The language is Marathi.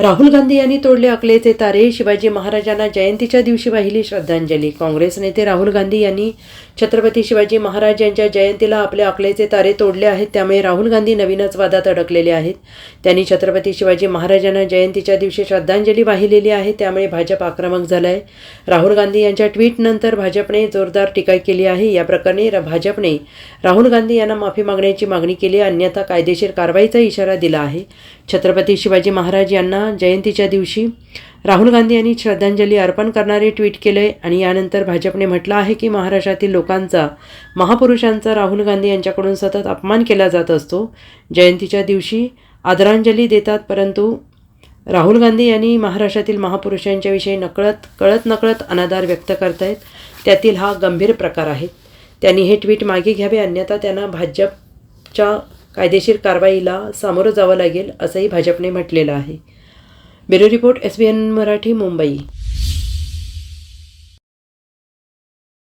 राहुल गांधी यांनी तोडले अकलेचे तारे. शिवाजी महाराजांना जयंतीच्या दिवशी वाहिली श्रद्धांजली. काँग्रेस नेते राहुल गांधी यांनी छत्रपती शिवाजी महाराज यांच्या जयंतीला आपले अकलेचे तारे तोडले आहेत. त्यामुळे राहुल गांधी नवीनच वादात अडकलेले आहेत. त्यांनी छत्रपती शिवाजी महाराजांना जयंतीच्या दिवशी श्रद्धांजली वाहिलेली आहे. त्यामुळे भाजप आक्रमक झाला आहे राहुल गांधी यांच्या ट्विटनंतर भाजपने जोरदार टीका केली आहे. या प्रकरणी भाजपने राहुल गांधी यांना माफी मागण्याची मागणी केली. आहे अन्यथा कायदेशीर कारवाईचा इशारा दिला आहे. छत्रपती शिवाजी महाराज यांना जयंतीच्या दिवशी राहुल गांधी यांनी श्रद्धांजली अर्पण करणारे ट्विट केले आणि यानंतर भाजपने म्हटलं आहे की महाराष्ट्रातील लोकांचा महापुरुषांचा राहुल गांधी यांच्याकडून सतत अपमान केला जात असतो. जयंतीच्या दिवशी आदरांजली देतात परंतु राहुल गांधी यांनी महाराष्ट्रातील महापुरुषांच्याविषयी नकळत कळत नकळत अनादार व्यक्त करतायत. त्यातील हा गंभीर प्रकार आहे. त्यांनी हे ट्विट मागे घ्यावे अन्यथा त्यांना भाजपच्या कायदेशीर कारवाईला सामोरं जावं लागेल असंही भाजपने म्हटलेलं आहे. Bureau report S B N Marathi Mumbai.